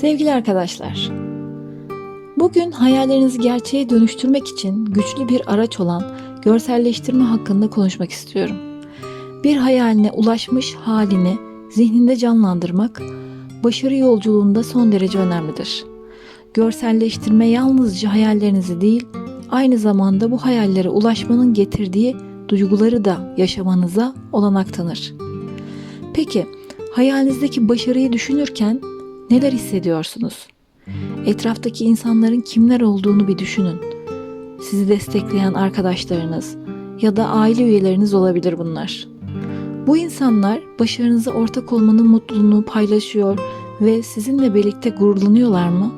Sevgili arkadaşlar, bugün hayallerinizi gerçeğe dönüştürmek için güçlü bir araç olan görselleştirme hakkında konuşmak istiyorum. Bir hayaline ulaşmış halini zihninde canlandırmak, başarı yolculuğunda son derece önemlidir. Görselleştirme yalnızca hayallerinizi değil, aynı zamanda bu hayallere ulaşmanın getirdiği duyguları da yaşamanıza olanak tanır. Peki, hayalinizdeki başarıyı düşünürken neler hissediyorsunuz? Etraftaki insanların kimler olduğunu bir düşünün. Sizi destekleyen arkadaşlarınız ya da aile üyeleriniz olabilir bunlar. Bu insanlar başarınıza ortak olmanın mutluluğunu paylaşıyor ve sizinle birlikte gururlanıyorlar mı?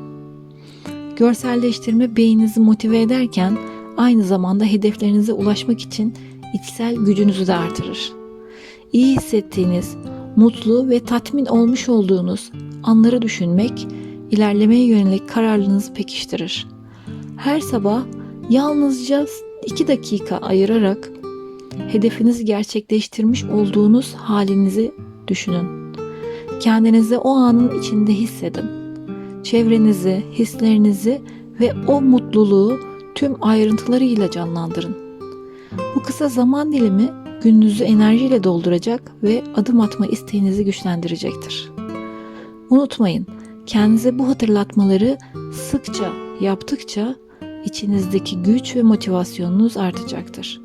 Görselleştirme beyninizi motive ederken aynı zamanda hedeflerinize ulaşmak için içsel gücünüzü de artırır. İyi hissettiğiniz, mutlu ve tatmin olmuş olduğunuz anları düşünmek, ilerlemeye yönelik kararlılığınızı pekiştirir. Her sabah yalnızca 2 dakika ayırarak hedefinizi gerçekleştirmiş olduğunuz halinizi düşünün. Kendinizi o anın içinde hissedin. Çevrenizi, hislerinizi ve o mutluluğu tüm ayrıntılarıyla canlandırın. Bu kısa zaman dilimi gününüzü enerjiyle dolduracak ve adım atma isteğinizi güçlendirecektir. Unutmayın, kendinize bu hatırlatmaları sıkça yaptıkça içinizdeki güç ve motivasyonunuz artacaktır.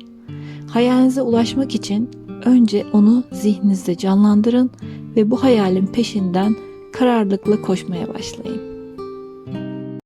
Hayalinize ulaşmak için önce onu zihninizde canlandırın ve bu hayalin peşinden kararlılıkla koşmaya başlayın.